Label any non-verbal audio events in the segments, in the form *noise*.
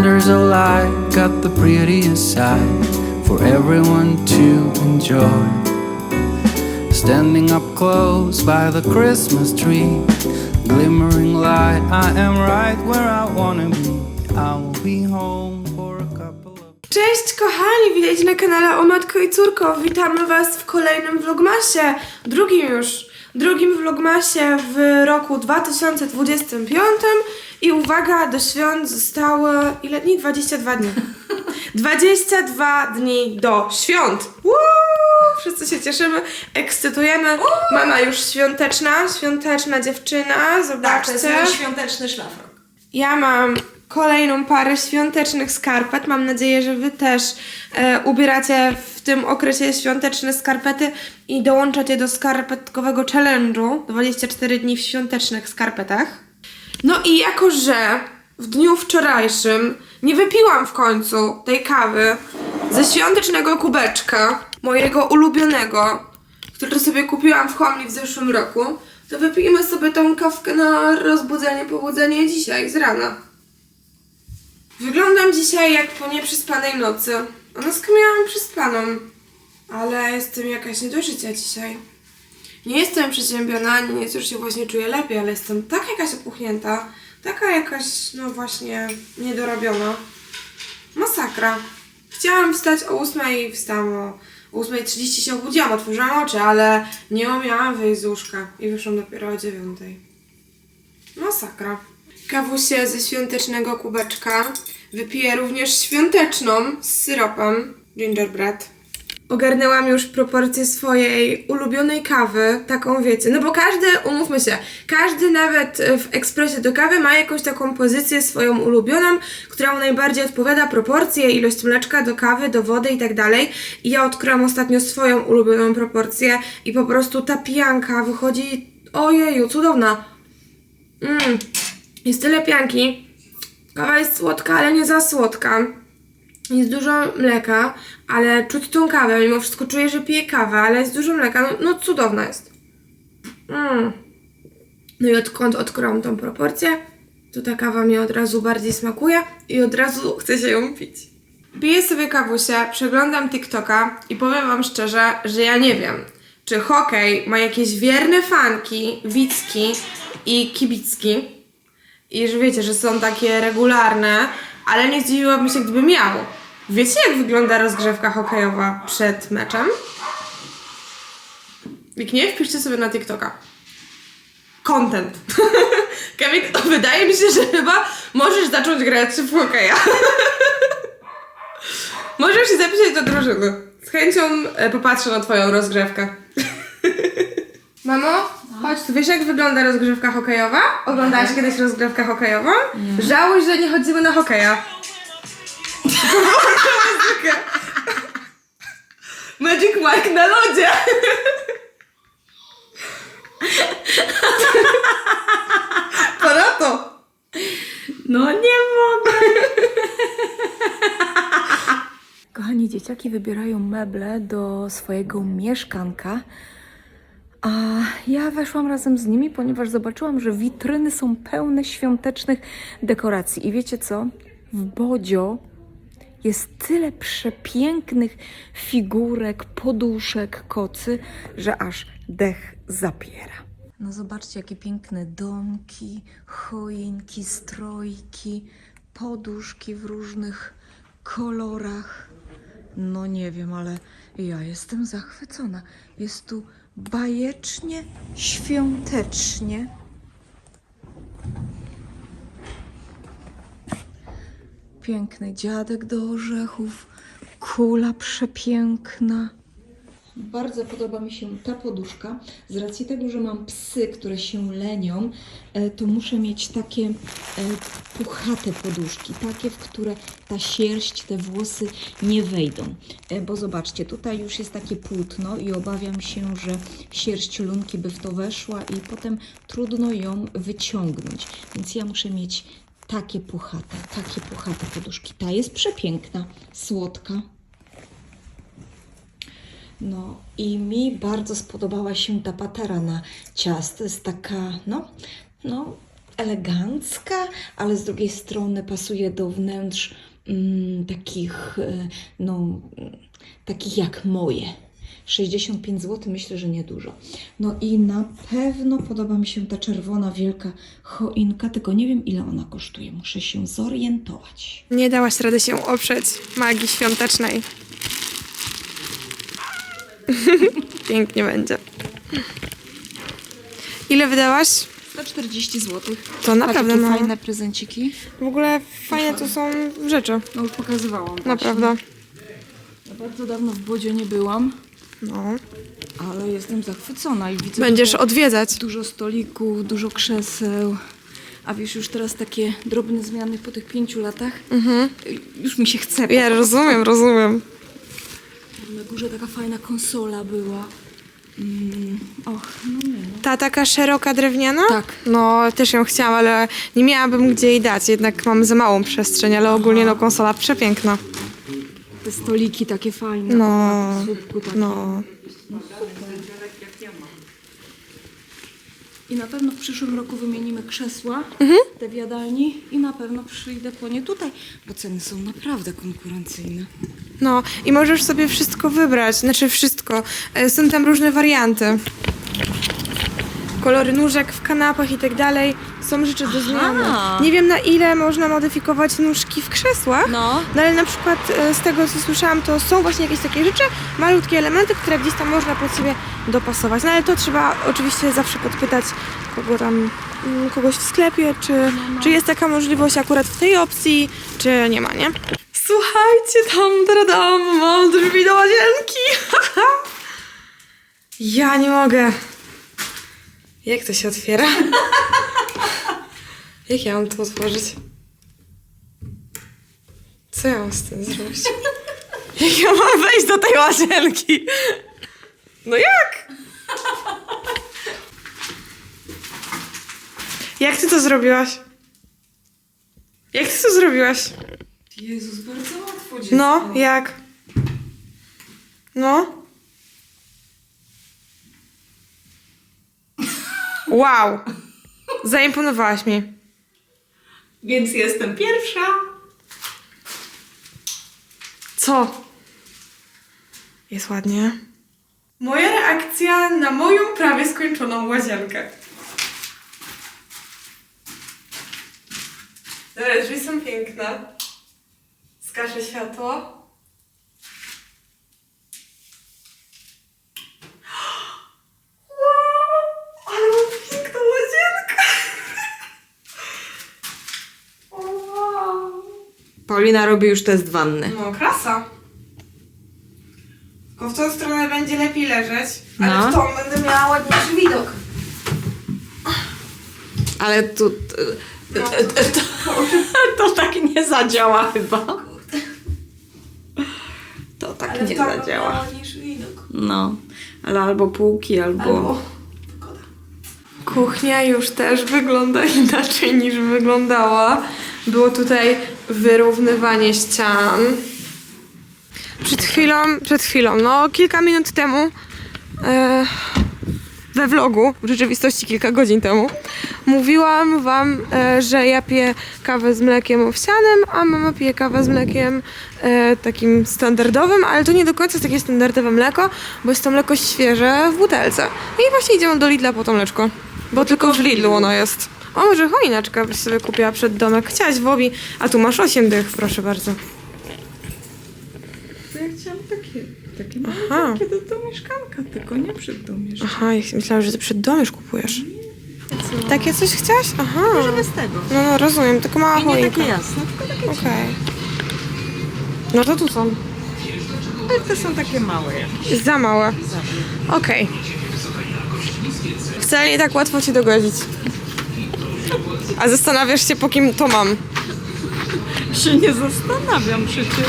wonders got the prettiest side for everyone to enjoy. Standing up close by the Christmas tree, glimmering light, I am right where I wanna be. I will be home. Cześć kochani, witajcie na kanale O Matko i Córko. Witamy Was w kolejnym vlogmasie, drugim już, drugim vlogmasie w roku 2025 i uwaga, do świąt zostało ile dni? 22 dni. *laughs* 22 dni do świąt. Woo! Wszyscy się cieszymy, ekscytujemy. Mama już świąteczna, świąteczna dziewczyna, Tak, zobaczcie. to jest mój świąteczny szlafrok. Ja mam kolejną parę świątecznych skarpet. Mam nadzieję, że Wy też e, ubieracie w tym okresie świąteczne skarpety i dołączacie do skarpetkowego challenge'u 24 dni w świątecznych skarpetach. No i jako, że w dniu wczorajszym nie wypiłam w końcu tej kawy ze świątecznego kubeczka, mojego ulubionego, który sobie kupiłam w Homli w zeszłym roku, to wypijmy sobie tą kawkę na rozbudzenie, pobudzenie dzisiaj, z rana. Wyglądam dzisiaj jak po nieprzespanej nocy. A nockę miałam przespaną, ale jestem jakaś nie do życia dzisiaj. Nie jestem przeziębiona, ani nieco już się właśnie czuję lepiej, ale jestem taka jakaś opuchnięta, taka jakaś, no właśnie, niedorobiona. Masakra. Chciałam wstać o 8 i wstałam o 8.30 się obudziłam, otworzyłam oczy, ale nie umiałam wyjść z łóżka i wyszłam dopiero o 9. Masakra. Kawusie ze świątecznego kubeczka. Wypiję również świąteczną z syropem gingerbread. Ogarnęłam już proporcje swojej ulubionej kawy, taką wiecie, no bo każdy, umówmy się, każdy nawet e, w ekspresie do kawy ma jakąś taką pozycję swoją ulubioną, która mu najbardziej odpowiada, proporcje, ilość mleczka do kawy, do wody i tak dalej. I ja odkryłam ostatnio swoją ulubioną proporcję i po prostu ta pijanka wychodzi, ojeju, cudowna. Mmm, jest tyle pianki. Kawa jest słodka, ale nie za słodka. Jest dużo mleka, ale czuć tą kawę. Mimo wszystko czuję, że piję kawę, ale jest dużo mleka. No, no cudowna jest. Mm. No i odkąd odkryłam tą proporcję, to ta kawa mi od razu bardziej smakuje i od razu *laughs* chce się ją pić. Piję sobie kawusie, przeglądam TikToka i powiem wam szczerze, że ja nie wiem, czy hokej ma jakieś wierne fanki, widzki i kibicki, i że wiecie, że są takie regularne, ale nie zdziwiłabym się, gdyby miał. Wiecie, jak wygląda rozgrzewka hokejowa przed meczem? Jak nie, wpiszcie sobie na TikToka. Content. *laughs* Kevin, wydaje mi się, że chyba możesz zacząć grać w hokeja. *laughs* możesz się zapisać do drużyny. Z chęcią e, popatrzę na twoją rozgrzewkę. *laughs* Mamo, chodź, tu wiesz jak wygląda rozgrzewka hokejowa? Oglądałaś kiedyś rozgrzewkę hokejową? Żałuj, że nie chodzimy na hokeja. *laughs* Magic Mike na lodzie! Para to! No nie mogę. Kochani, dzieciaki wybierają meble do swojego mieszkanka. A ja weszłam razem z nimi, ponieważ zobaczyłam, że witryny są pełne świątecznych dekoracji. I wiecie co? W Bodzio jest tyle przepięknych figurek, poduszek, kocy, że aż dech zapiera. No zobaczcie, jakie piękne domki, choinki, strojki, poduszki w różnych kolorach. No nie wiem, ale ja jestem zachwycona. Jest tu bajecznie, świątecznie. Dziadek do orzechów, kula przepiękna. Bardzo podoba mi się ta poduszka. Z racji tego, że mam psy, które się lenią, e, to muszę mieć takie e, puchate poduszki, takie, w które ta sierść, te włosy nie wejdą. E, Bo zobaczcie, tutaj już jest takie płótno i obawiam się, że sierść lunki by w to weszła i potem trudno ją wyciągnąć. Więc ja muszę mieć takie puchate, takie puchate poduszki. Ta jest przepiękna, słodka. No i mi bardzo spodobała się ta patera na ciast. Jest taka, no, no, elegancka, ale z drugiej strony pasuje do wnętrz mm, takich, e, no, takich jak moje. 65 zł myślę, że niedużo. No i na pewno podoba mi się ta czerwona wielka choinka, tylko nie wiem ile ona kosztuje. Muszę się zorientować. Nie dałaś rady się oprzeć magii świątecznej. *laughs* Pięknie będzie. Ile wydałaś? 140 zł. To naprawdę Takie mało. fajne prezenciki. W ogóle fajne to są rzeczy. No już pokazywałam. Naprawdę. Ja bardzo dawno w Bodzie nie byłam, No. ale jestem zachwycona i widzę Będziesz odwiedzać. dużo stolików, dużo krzeseł. A wiesz, już teraz takie drobne zmiany po tych pięciu latach. Już mi się chce. Ja rozumiem, rozumiem. Na górze taka fajna konsola była. Mm, och, no nie no. Ta taka szeroka drewniana? Tak. No, też ją chciałam, ale nie miałabym gdzie jej dać. Jednak mamy za małą przestrzeń, ale ogólnie no konsola przepiękna. Te stoliki takie fajne. No, słupku takie. no. I na pewno w przyszłym roku wymienimy krzesła, Mhm. te w jadalni i na pewno przyjdę po nie tutaj, bo ceny są naprawdę konkurencyjne. No i możesz sobie wszystko wybrać, znaczy wszystko. E, Są tam różne warianty. Kolory nóżek w kanapach i tak dalej. Są rzeczy do zmiany. Nie wiem na ile można modyfikować nóżki w krzesłach. No. No ale na przykład e, z tego co słyszałam, to są właśnie jakieś takie rzeczy, malutkie elementy, które gdzieś tam można pod siebie dopasować. No ale to trzeba oczywiście zawsze podpytać kogo tam, mm, kogoś w sklepie, czy, czy jest taka możliwość akurat w tej opcji, czy nie ma, nie? Słuchajcie, tam, tradam, mam drzwi do łazienki. *laughs* ja nie mogę. Jak to się otwiera? *laughs* Jak ja mam to otworzyć? Co ja mam z tym zrobić? Jak ja mam wejść do tej łazienki? No jak? Jak ty to zrobiłaś? Jak ty to zrobiłaś? Jezus, bardzo łatwo No, jak? No? Wow! Zaimponowałaś mi. Więc jestem pierwsza. Co? Jest ładnie. Moja reakcja na moją prawie skończoną łazienkę. Dobra, drzwi są piękne. Skaże światło. Wow, ale mam piękną łazienkę. O, wow. Paulina robi już test wanny. No, klasa. Tylko w tą stronę będzie lepiej leżeć, ale No. w tą będę miała ładniejszy widok. Ale tu... To, to, *laughs* to tak nie zadziała chyba. To tak Ale w nie tą będę miała zadziała. ładniejszy widok. No, ale albo półki, albo... Albo... Kuchnia już też wygląda inaczej niż wyglądała. Było tutaj wyrównywanie ścian. Przed chwilą, przed chwilą, no kilka minut temu e, we vlogu, w rzeczywistości kilka godzin temu, mówiłam wam, e, że ja piję kawę z mlekiem owsianym, a mama pije kawę z mlekiem e, takim standardowym, ale to nie do końca jest takie standardowe mleko, bo jest to mleko świeże w butelce. I właśnie idziemy do Lidla po to mleczko, bo tylko w Lidlu ono jest. O, może choineczkę byś sobie kupiła przed domek. Chciałaś w Obi, a tu masz 8 dych, proszę bardzo. Ja chciałam takie, takie Aha. małe do, do mieszkanka, tylko nie przed mieszkanka. Aha, ja myślałam, że ty przed dom już kupujesz. Takie coś chciałaś? Aha. Bez tego. No, no rozumiem, tylko mała I nie choinka. takie jasne, tylko takie Okej. No to tu są. Ale te są takie małe jakieś. Za małe. Okej. Wcale nie tak łatwo cię dogodzić. A zastanawiasz się, po kim to mam. Się nie zastanawiam przecież.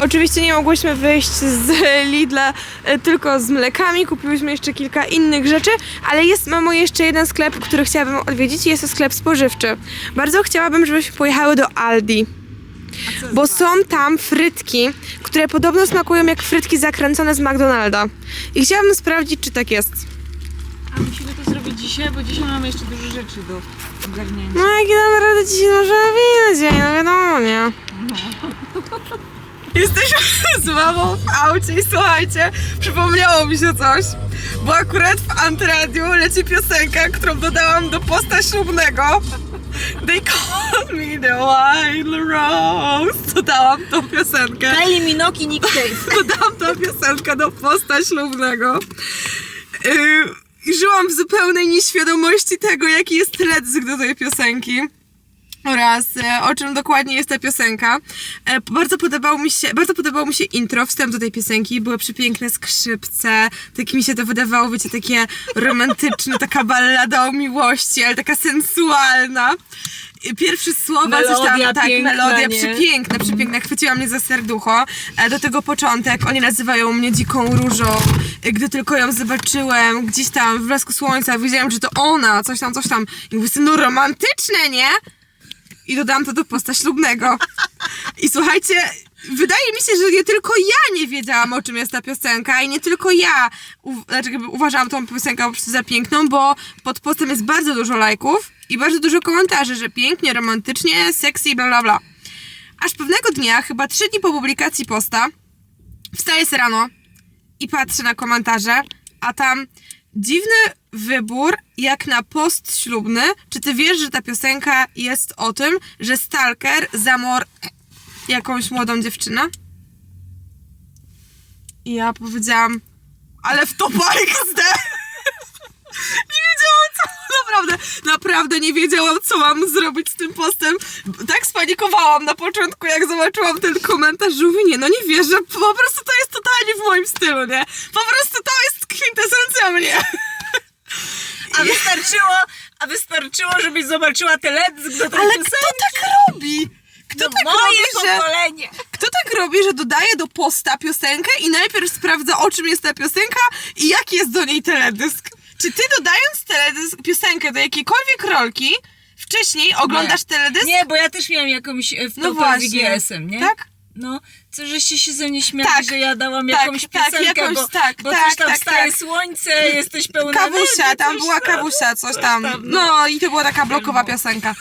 Oczywiście nie mogłyśmy wyjść z Lidla e, tylko z mlekami, kupiłyśmy jeszcze kilka innych rzeczy, ale jest mamo jeszcze jeden sklep, który chciałabym odwiedzić i jest to sklep spożywczy. Bardzo chciałabym, żebyśmy pojechały do Aldi. Bo są tam frytki, które podobno smakują jak frytki zakręcone z McDonalda. I chciałabym sprawdzić, czy tak jest. A musimy to dzisiaj, bo dzisiaj mamy jeszcze dużo rzeczy do ogarnięcia. No jakie damy radę dzisiaj możemy winny dzień, no wiadomo, nie? *laughs* Jesteśmy z mamą w aucie i słuchajcie, przypomniało mi się coś, bo akurat w Antradiu leci piosenka, którą dodałam do posta ślubnego. They call me the wild rose. Dodałam tą piosenkę. Kylie Minoki, Nick Cave. *laughs* Dodałam tą piosenkę do posta ślubnego. Yy, I żyłam w zupełnej nieświadomości tego, jaki jest teledysk do tej piosenki. Oraz e, o czym dokładnie jest ta piosenka. E, bardzo podobało mi się, bardzo podobało mi się intro, wstęp do tej piosenki. Były przepiękne skrzypce, tak mi się to wydawało, wiecie, takie romantyczne, taka ballada o miłości, ale taka sensualna. Pierwsze słowa, coś tam, Melodia tak, piękna, melodia nie? przepiękna, przepiękna, chwyciła mnie za serducho. E, Do tego początek, oni nazywają mnie dziką różą. E, Gdy tylko ją zobaczyłem, gdzieś tam w blasku słońca, wiedziałem, że to ona, coś tam, coś tam. I mówię, no romantyczne, nie? I dodałam to do posta ślubnego. I słuchajcie, wydaje mi się, że nie tylko ja nie wiedziałam, o czym jest ta piosenka i nie tylko ja u, znaczy, uważałam tą piosenkę po prostu za piękną, bo pod postem jest bardzo dużo lajków i bardzo dużo komentarzy, że pięknie, romantycznie, sexy, bla bla bla. Aż pewnego dnia, chyba trzy dni po publikacji posta, wstaję z rano i patrzę na komentarze, a tam dziwny wybór jak na post ślubny. Czy ty wiesz, że ta piosenka jest o tym, że stalker zamor jakąś młodą dziewczynę? I ja powiedziałam, ale w topa XD! *laughs* Nie wiedziałam co, naprawdę, naprawdę nie wiedziałam co mam zrobić z tym postem. Tak spanikowałam na początku, jak zobaczyłam ten komentarz, że mówię, nie, no nie wierzę, po prostu to jest totalnie w moim stylu, nie? Po prostu to jest kwintesencja mnie. A wystarczyło, a wystarczyło, żebyś zobaczyła teledysk do tej Ale piosenki. kto tak robi? Kto No tak moje robi, że... pokolenie. Kto tak robi, że dodaje do posta piosenkę i najpierw sprawdza o czym jest ta piosenka i jaki jest do niej teledysk? Czy ty dodając teledysk, piosenkę do jakiejkolwiek rolki, wcześniej oglądasz teledysk? Nie, bo ja też miałam jakąś e, w No właśnie. VGS-em, nie? Tak? No, co żeście się ze mnie śmiali, Tak, że ja dałam tak, jakąś tak, piosenkę, jakąś, bo, tak, bo tak, coś tam tak, wstaje tak. słońce, jesteś pełna Kawusia, wody, tam była tam. kawusia, coś tam. tam, no. No i to była taka blokowa piosenka.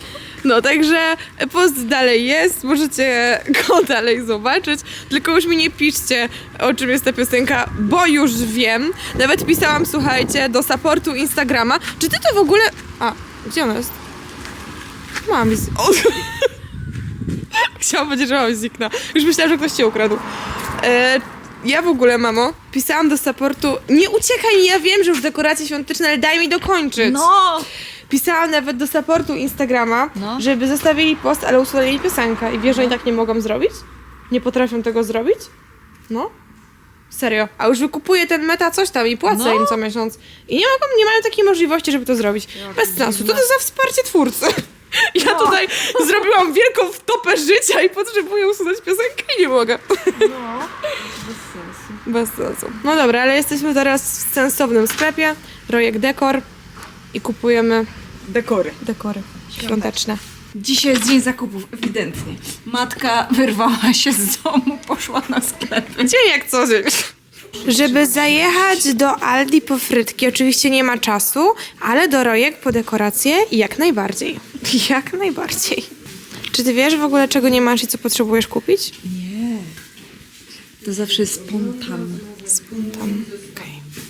No także post dalej jest, możecie go *laughs* dalej zobaczyć, tylko już mi nie piszcie o czym jest ta piosenka, bo już wiem. Nawet pisałam, słuchajcie, do supportu Instagrama. Czy ty to w ogóle... A, gdzie ona jest? Mam z... *laughs* *laughs* Chciałam powiedzieć, że mam znikna. Już myślałam, że ktoś cię ukradł. E, ja w ogóle, mamo, pisałam do supportu nie uciekaj, ja wiem, że już dekoracje świąteczne, ale daj mi dokończyć. No! Pisałam nawet do supportu Instagrama, No. żeby zostawili post, ale usunęli piosenkę. I wiesz, że oni tak nie mogą zrobić? Nie potrafią tego zrobić? No. Serio. A już wykupuję ten meta coś tam i płacę No. im co miesiąc. I nie mogą, nie mają takiej możliwości, żeby to zrobić. Bez sensu. To to za wsparcie twórcy. Ja No. tutaj zrobiłam wielką wtopę życia i potrzebuję usunąć piosenkę i nie mogę. No, bez sensu. Bez sensu. No dobra, ale jesteśmy teraz w sensownym sklepie. Rojek Dekor. I kupujemy Dekory. dekory świąteczne. Dzisiaj jest dzień zakupów, ewidentnie. Matka wyrwała się z domu, poszła na sklepy. Dzień jak co dzień. Żeby zajechać do Aldi po frytki, oczywiście nie ma czasu, ale do Rojek po dekoracje jak najbardziej. *laughs* Jak najbardziej. Czy ty wiesz w ogóle, czego nie masz i co potrzebujesz kupić? Nie. To zawsze jest spontan. Spontan.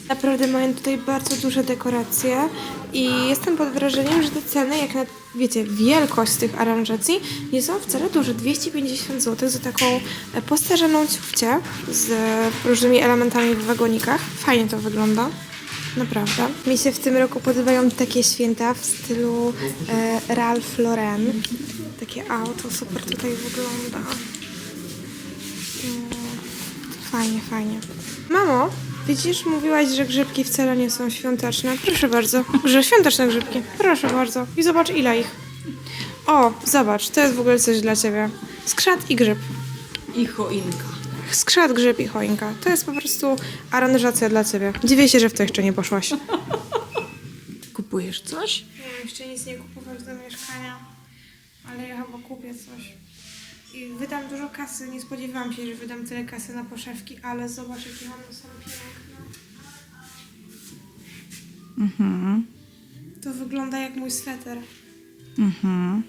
Naprawdę mają tutaj bardzo duże dekoracje i jestem pod wrażeniem, że te ceny, jak na, wiecie, wielkość tych aranżacji, nie są wcale duże. 250 zł za taką e, postarzaną ciufcię z e, różnymi elementami w wagonikach. Fajnie to wygląda. Naprawdę. Mi się w tym roku podobają takie święta w stylu e, Ralph Lauren. Takie auto super tutaj wygląda. Fajnie, fajnie. Mamo, widzisz, mówiłaś, że grzybki wcale nie są świąteczne. Proszę bardzo, że świąteczne grzybki. Proszę bardzo. I zobacz, ile ich. O, zobacz, to jest w ogóle coś dla ciebie. Skrzat i grzyb. I choinka. Skrzat, grzyb i choinka. To jest po prostu aranżacja dla ciebie. Dziwię się, że w to jeszcze nie poszłaś. Kupujesz coś? Nie, jeszcze nic nie kupować do mieszkania, ale ja chyba kupię coś. I wydam dużo kasy. Nie spodziewałam się, że wydam tyle kasy na poszewki, ale zobacz, jakie one są piękne. To wygląda jak mój sweter. Mhm,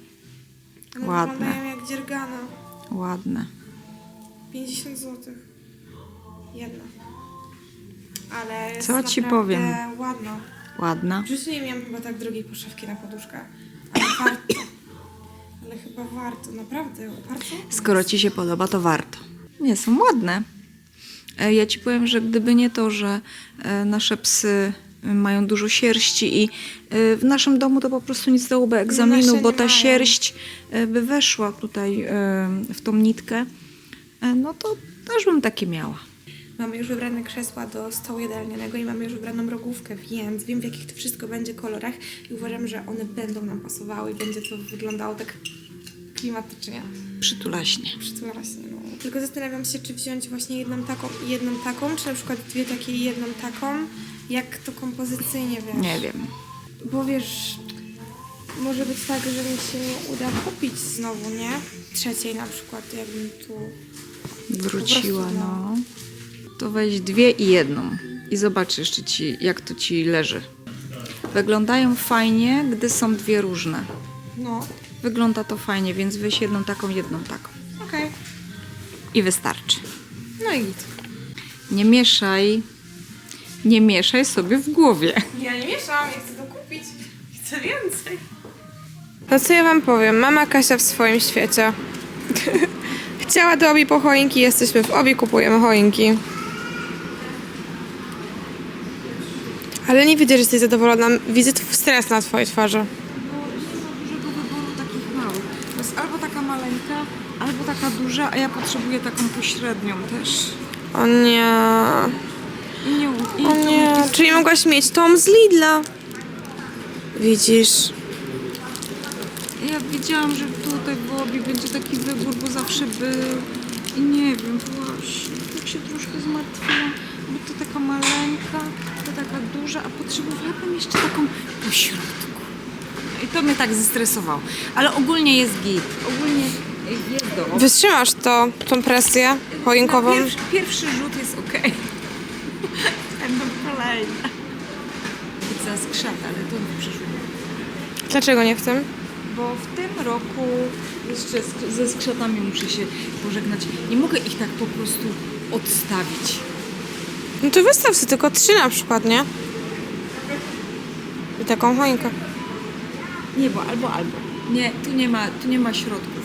One Ładne. wyglądają jak dziergana. ładne. 50 zł. Jedna. Ale jest Co ci naprawdę powiem? ładna. Ładna. W życiu nie miałam chyba tak drogiej poszewki na poduszkę. Ale warto. Chyba warto, naprawdę. Warto? Skoro ci się podoba, to warto. Nie, są ładne. E, Ja ci powiem, że gdyby nie to, że e, nasze psy mają dużo sierści i e, w naszym domu to po prostu nie zdałoby egzaminu, bo ta mają. sierść by weszła tutaj w tą nitkę, no to też bym takie miała. Mamy już wybrane krzesła do stołu jadalnianego i mamy już wybraną mrogówkę, więc wiem w jakich to wszystko będzie kolorach i uważam, że one będą nam pasowały i będzie to wyglądało tak klimatycznie. Przytulaśnie. Przytulaśnie, no. Tylko zastanawiam się, czy wziąć właśnie jedną taką i jedną taką, czy na przykład dwie takie i jedną taką, jak to kompozycyjnie, wiesz. Nie wiem. Bo wiesz, może być tak, że mi się nie uda kupić znowu, nie? Trzeciej na przykład, jakbym tu... Wróciła, prostu, no. To weź dwie i jedną. I zobacz jeszcze ci, jak to ci leży. Wyglądają fajnie, gdy są dwie różne. No, Wygląda to fajnie, więc weź jedną taką, jedną taką. okej. I wystarczy. No i git. Nie mieszaj. Nie mieszaj sobie w głowie. Ja nie mieszam, ja chcę to kupić. Chcę więcej. No co ja wam powiem, mama Kasia w swoim świecie. *laughs* Chciała do obi po choinki, jesteśmy w obie, kupujemy choinki. Ale nie widzę, że jesteś zadowolona. Widzę stres na twojej twarzy. dużego wyboru takich małych. To jest albo taka maleńka, albo taka duża, a ja potrzebuję taką pośrednią też. O nie. I nie, i O nie. Czyli mogłaś mieć tą z Lidla. Widzisz. Ja wiedziałam, że tutaj w Obi będzie taki wybór, bo zawsze był. I nie wiem, właśnie. Tak się troszkę zmartwiłam, bo to taka maleńka, to taka duża, a potrzebowałabym jeszcze taką po środku. I to mnie tak zestresowało. Ale ogólnie jest git. Ogólnie jest. Wytrzymasz to, tą presję choinkową? Na Pierwszy, pierwszy rzut jest ok. *laughs* Będą kolejne. Pizza z krzak, ale to przyszłym roku. Dlaczego nie w tym? Bo w tym roku jeszcze z, ze skrzatami muszę się pożegnać. Nie mogę ich tak po prostu odstawić. No to wystaw sobie tylko trzy na przykład, nie? I taką choinkę. Nie, bo albo, albo. Nie, tu nie ma, tu nie ma środków.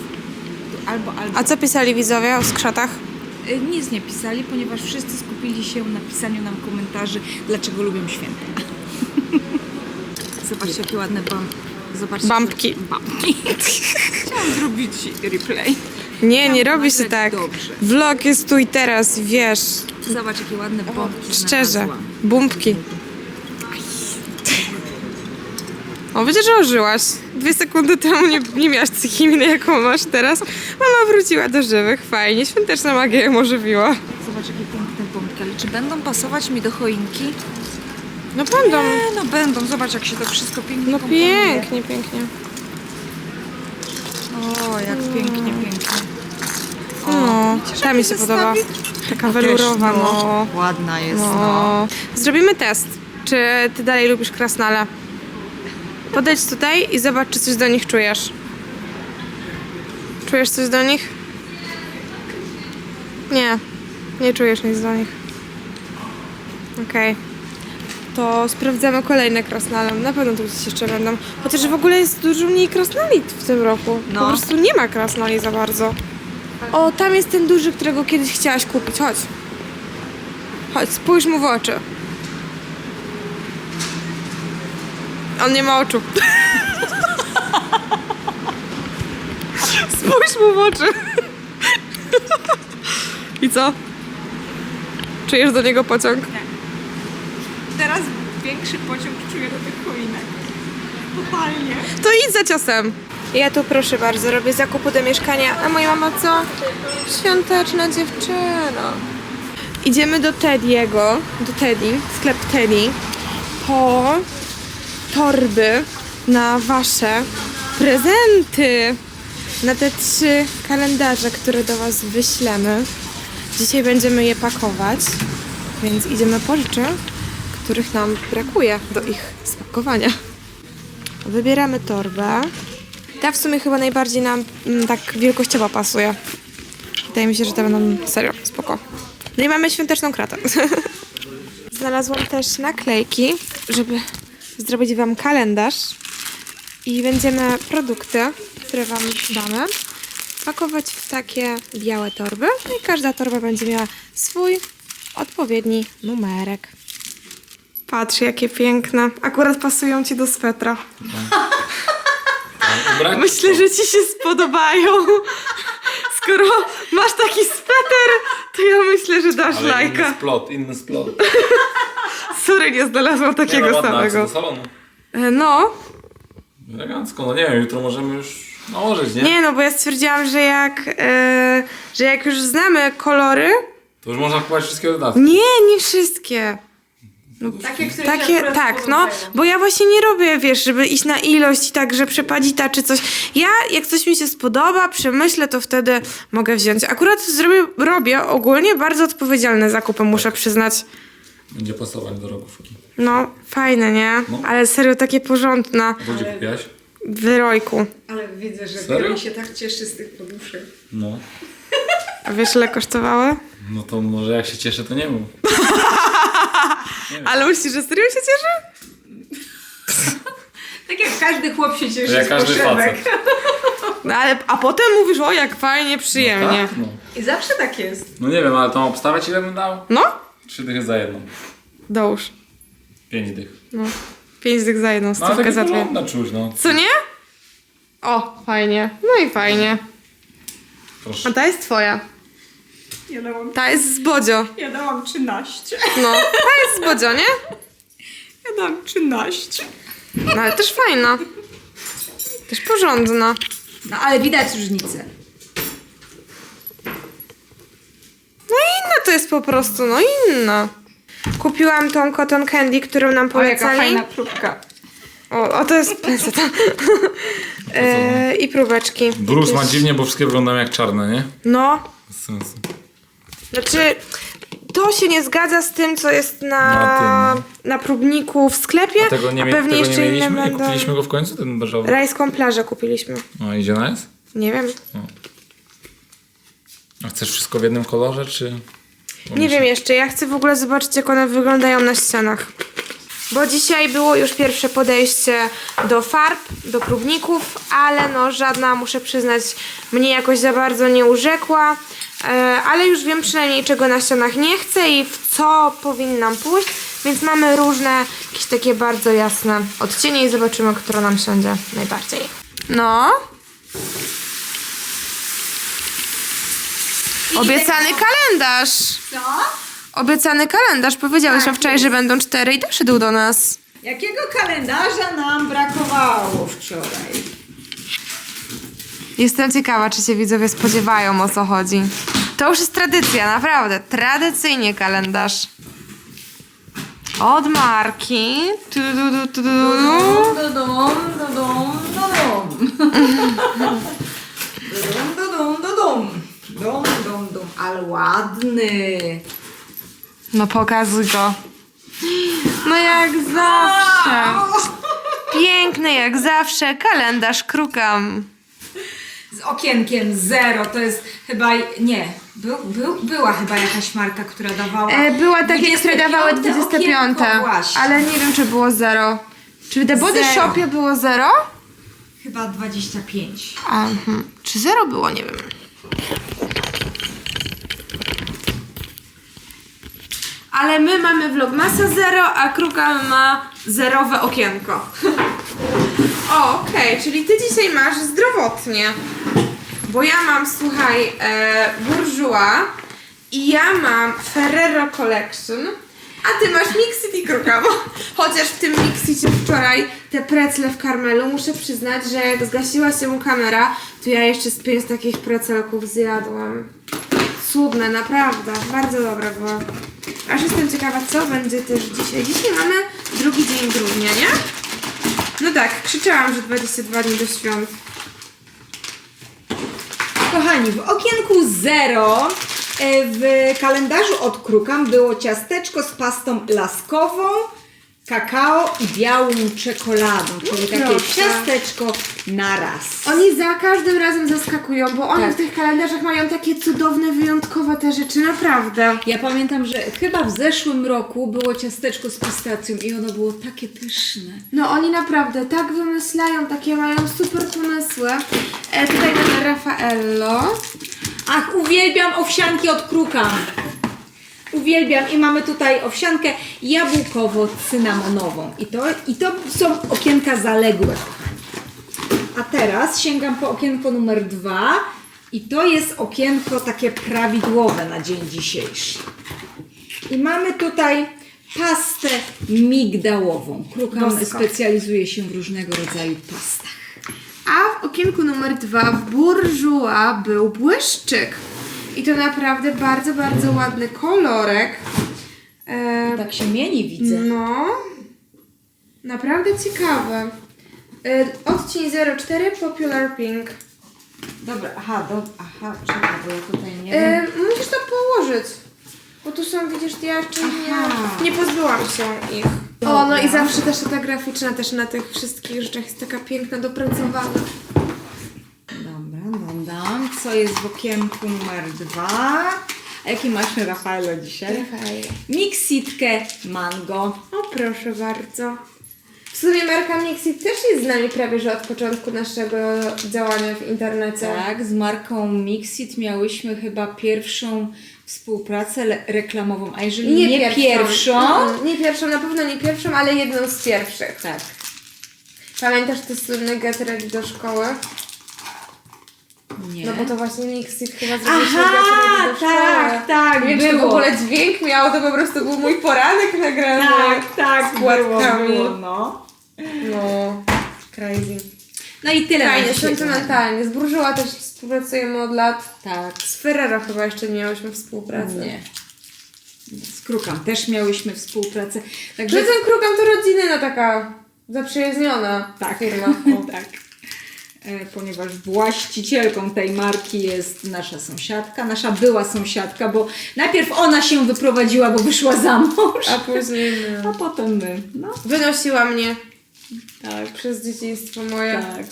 Albo, albo. A co pisali widzowie o skrzatach? Y, Nic nie pisali, ponieważ wszyscy skupili się na pisaniu nam komentarzy, dlaczego lubią święta. *laughs* Zobaczcie, jakie ładne bump. Zobaczcie. Bumpki. Bumpki. *laughs* Chciałam zrobić replay. Nie, nie robi się tak. Dobrze. Vlog jest tu i teraz, wiesz. Zobacz, jakie ładne bombki Szczerze. znalazłam. Bumpki. O, widzę, że ożyłaś. Dwie sekundy temu nie, nie miałaś takiej miny, jaką masz teraz. Mama wróciła do żywych. Fajnie. Świąteczna magia ją ożywiła. Zobacz, jakie piękne bombki. Ale czy będą pasować mi do choinki? No będą. Nie, no będą. Zobacz, jak się to wszystko pięknie No komponuje. pięknie, pięknie. O, jak pięknie, pięknie. O, No, widzisz, ta mi się podoba. Taka welurowa, Też, no. Ładna jest, no. No. Zrobimy test. Czy ty dalej lubisz krasnale? Podejdź tutaj i zobacz, czy coś do nich czujesz. Czujesz coś do nich? Nie, nie czujesz nic do nich. Okej. To sprawdzamy kolejne krasnale. Na pewno tu gdzieś jeszcze będą. Chociaż w ogóle jest dużo mniej krasnali w tym roku. Po No. prostu nie ma krasnali za bardzo. O, tam jest ten duży, którego kiedyś chciałaś kupić. Chodź. Chodź, spójrz mu w oczy. On nie ma oczu. spójrz mu w oczy. I co? Czujesz do niego pociąg? Teraz większy pociąg czuję do tych choinek. Totalnie. To idź za ciosem. Ja tu proszę bardzo, robię zakupy do mieszkania, a moja mama co? Świąteczna dziewczyna. Idziemy do Teddy'ego, do Teddy, sklep Teddy, po torby na wasze prezenty. Na te trzy kalendarze, które do was wyślemy. Dzisiaj będziemy je pakować, więc idziemy po rzeczy, których nam brakuje do ich spakowania. Wybieramy torbę. Ta w sumie chyba najbardziej nam mm, tak wielkościowo pasuje. Wydaje mi się, że to będą serio spoko. No i mamy świąteczną kratę. *laughs* Znalazłam też naklejki, żeby zrobić Wam kalendarz. I będziemy produkty, które Wam damy, pakować w takie białe torby. No i każda torba będzie miała swój odpowiedni numerek. Patrz, jakie piękne. Akurat pasują Ci do swetra. Brak *laughs* Myślę, że Ci się spodobają. Skoro masz taki sweter, to ja myślę, że dasz Ale lajka. inny splot, inny splot. *laughs* Sorry, nie znalazłam Nie, takiego no, samego. do salonu. E, No, Elegancko, no nie wiem, jutro możemy już nałożyć, nie? nie no, bo ja stwierdziłam, że jak, e, że jak już znamy kolory, To już można kupować wszystkie dodatki. nie, nie wszystkie. Takie, które Takie, tak, no, bo ja właśnie nie robię, wiesz, żeby iść na ilość i tak, że przepadita czy coś. Ja, jak coś mi się spodoba, przemyślę, to wtedy mogę wziąć. Akurat zrobię, robię ogólnie bardzo odpowiedzialne zakupy, muszę przyznać. Będzie pasować do rogówki. No, fajne, nie? No. Ale serio, takie porządne. A gdzie kupiłaś? W wyrojku. Ale widzę, że Serio? Się tak cieszy z tych poduszek. No. A wiesz, ile kosztowały? No to może jak się cieszę, to nie mów. *laughs* Ale myślisz, że serio się cieszy? *laughs* Tak jak każdy chłop się cieszy Jak z każdy poszewek. facet. No ale, a potem mówisz, o jak fajnie, przyjemnie. Tak? No. I zawsze tak jest. no nie wiem, ale tą obstawiać ile bym dał? No, Trzy dychy za jedną. dołóż. Pięć dych. No, pięć dych za jedną, No ale stówkę takie za dwie. porządne czuć, no. Co nie? O, fajnie. No i fajnie. A Proszę. ta jest twoja. Ja dałam, Ta jest z Bodzio. ja dałam 13. No, ta jest z Bodzio, nie? Ja dałam 13. No ale też fajna. Też porządna. No ale widać różnicę. No inna to jest po prostu, no inna. Kupiłam tą cotton candy, którą nam O, jaka polecali. fajna próbka. O, o to jest penseta. *laughs* e, I próbeczki. Bruce ma dziwnie, bo wszystkie wyglądają jak czarne, nie? No, Bez sensu. znaczy to się nie zgadza z tym, co jest na, Na na próbniku w sklepie, A tego nie, a mie- pewnie tego nie jeszcze inne mieliśmy? Nie będą. kupiliśmy go w końcu, ten beżowy? Rajską plażę kupiliśmy. No idzie na jest? Nie wiem. A chcesz wszystko w jednym kolorze, czy... Nie wiem jeszcze, ja chcę w ogóle zobaczyć, jak one wyglądają na ścianach. Bo dzisiaj było już pierwsze podejście do farb, do próbników, ale no żadna, muszę przyznać, mnie jakoś za bardzo nie urzekła. E, ale już wiem przynajmniej, czego na ścianach nie chcę i w co powinnam pójść, więc mamy różne, jakieś takie bardzo jasne odcienie i zobaczymy, która nam siądzie najbardziej. No. Obiecany kalendarz. Co? Obiecany kalendarz. Powiedziałeś Tak wczoraj, że będą cztery i doszedł do nas. Jakiego kalendarza nam brakowało wczoraj? Jestem ciekawa, czy się widzowie spodziewają o co chodzi. To już jest tradycja, naprawdę. Tradycyjnie kalendarz. Od marki. Tu, du, du, tu, du, du. *laughs* Ale ładny. No pokazuj go. No jak zawsze. Piękny jak zawsze kalendarz krukam. Z okienkiem zero, to jest chyba, nie, był, był, była chyba jakaś marka, która dawała. E, była takie, które dawały 25 25, okienko właśnie. ale nie wiem, czy było zero. Czy w The Body Zero. Shopie było zero? Chyba 25. A, mhm. Czy zero było? Nie wiem. Ale my mamy vlogmasa zero, a Kruka ma zerowe okienko. *laughs* okej, czyli ty dzisiaj masz zdrowotnie. Bo ja mam, słuchaj, e, i ja mam Ferrero Collection, a ty masz Mixit i Kruka, bo *laughs* chociaż w tym Mixicie wczoraj te precle w karmelu, muszę przyznać, że jak zgasiła się kamera, to ja jeszcze z pięć takich precelków zjadłam. Cudne, naprawdę, bardzo dobre było. Aż jestem ciekawa, co będzie też dzisiaj. Dzisiaj mamy drugi dzień grudnia, nie? No tak, krzyczałam, że 22 dni do świąt. Kochani, w okienku zero e, w kalendarzu od Krukam było ciasteczko z pastą laskową kakao i białą czekoladą, czyli takie proszę. ciasteczko na raz. Oni za każdym razem zaskakują, bo oni Tak. w tych kalendarzach mają takie cudowne, wyjątkowe te rzeczy, naprawdę. Ja pamiętam, że chyba w zeszłym roku było ciasteczko z pistacją i ono było takie pyszne. No oni naprawdę tak wymyślają, takie mają super pomysły. E, tutaj mamy Raffaello. Ach, uwielbiam owsianki od kruka. Uwielbiam i mamy tutaj owsiankę jabłkowo-cynamonową. I to, I to są okienka zaległe, kochani. A teraz sięgam po okienko numer dwa i to jest okienko takie prawidłowe na dzień dzisiejszy. I mamy tutaj pastę migdałową. Krukam specjalizuje się w różnego rodzaju pastach. A w okienku numer dwa w Bourjois był błyszczyk. I to naprawdę bardzo, bardzo ładny kolorek. E, Tak się mieni, widzę. No, naprawdę ciekawe. E, odcień 04 Popular Pink. Dobra, aha, do, aha, czekaj, bo ja tutaj nie wiem. E, musisz to położyć. Bo tu są, widzisz, ja Aha. nie, nie pozbyłam się ich. O, no i zawsze też ta graficzna też na tych wszystkich rzeczach jest taka piękna, dopracowana. Co jest w okienku numer dwa? A jaki masz, Rafaelo, dzisiaj? Rafael. Mixitkę mango. O, proszę bardzo. W sumie marka Mixit też jest z nami prawie, że od początku naszego działania w internecie. Tak, z marką Mixit miałyśmy chyba pierwszą współpracę reklamową, a jeżeli nie, pierwszą, Mhm, Nie pierwszą, na pewno nie pierwszą, ale jedną z pierwszych. tak. Pamiętasz te słynne ready do szkoły? Nie. No bo to właśnie Mixit chyba zrobiliśmy Aha, do tak, tak, Nie wiem, czy to w ogóle dźwięk miało, to po prostu był mój poranek nagrany. tak, tak, z płatkami. było, było, no. No, crazy. No i tyle Fajnie, sentymentalnie. Z Burżuła też współpracujemy od lat. Tak. Z Ferrero chyba jeszcze nie miałyśmy współpracy. Nie. Z Krukam też miałyśmy współpracę. Także Że ten Krukam to rodziny, no taka zaprzyjaźniona Tak. firma. *laughs* O. tak. E, Ponieważ właścicielką tej marki jest nasza sąsiadka, nasza była sąsiadka, bo najpierw ona się wyprowadziła, bo wyszła za mąż, A później my. a potem my. No, Wynosiła mnie tak, przez dzieciństwo moje. tak.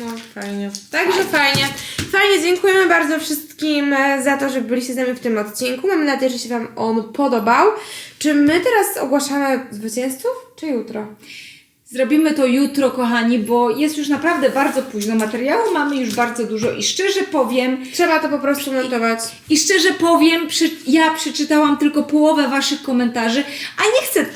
No, fajnie. Także fajnie. Fajnie, dziękujemy bardzo wszystkim e, za to, że byliście z nami w tym odcinku. Mamy nadzieję, że się Wam on podobał. Czy my teraz ogłaszamy zwycięzców, czy jutro? Zrobimy to jutro, kochani, bo jest już naprawdę bardzo późno. Materiału mamy już bardzo dużo i szczerze powiem, Trzeba to po prostu notować. I szczerze powiem, przy, ja przeczytałam tylko połowę Waszych komentarzy, a nie chcę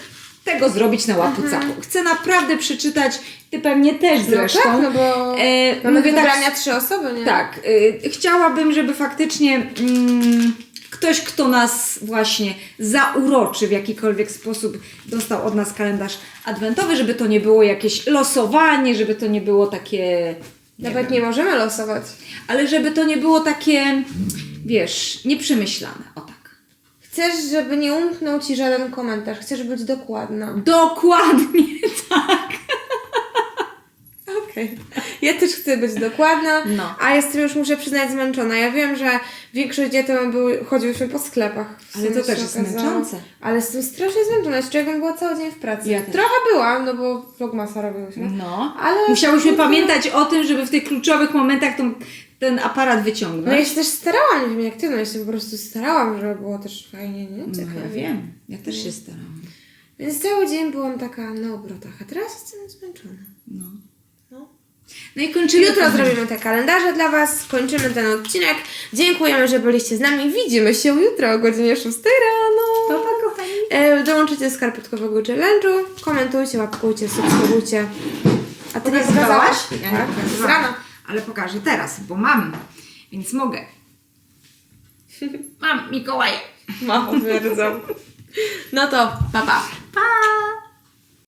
tego zrobić na łapu capu. Chcę naprawdę przeczytać, Ty pewnie też zresztą. No tak, no bo E, mamy mówię tak- wybrania trzy osoby, nie? Tak, y, chciałabym, żeby faktycznie mm, ktoś, kto nas właśnie zauroczy w jakikolwiek sposób, dostał od nas kalendarz adwentowy, żeby to nie było jakieś losowanie, żeby to nie było takie... Nie Nawet wiem, nie możemy losować. ale żeby to nie było takie, wiesz, nieprzemyślane. O tak. Chcesz, żeby nie umknął Ci żaden komentarz. Chcesz być dokładna. Dokładnie *laughs* tak. Okej. Ja też chcę być dokładna, No. a jestem już, muszę przyznać, zmęczona. Ja wiem, że większość dni temu były, chodziłyśmy po sklepach. W Ale to też jest okazało. męczące. Ale jestem strasznie zmęczona. Jeszcze jakbym była cały dzień w pracy. Ja też. Trochę byłam, no bo vlogmasa robiłyśmy. No. Ale Musiałyśmy no, pamiętać o tym, żeby w tych kluczowych momentach tą, ten aparat No wyciągnąć. ja się też starałam, nie wiem jak ty, no ja się po prostu starałam, żeby było też fajnie, nie? No, ja wiem. Ja też się starałam. Więc cały dzień byłam taka na obrotach, a teraz jestem zmęczona. No. No. No i kończymy. Jutro zrobimy te kalendarze dla Was, kończymy ten odcinek. Dziękujemy, że byliście z nami. Widzimy się jutro o godzinie 6 rano. Pa, pa, kochani. E, dołączycie skarpetkowego challenge'u, komentujcie, łapkujcie, subskrybujcie. A ty nie pokazałaś? Ja nie Tak, z pokazywałam. rana. Ale pokażę teraz, bo mam. Więc mogę. *laughs* Mam Mikołaja. Mam, twierdzą. No to, pa pa.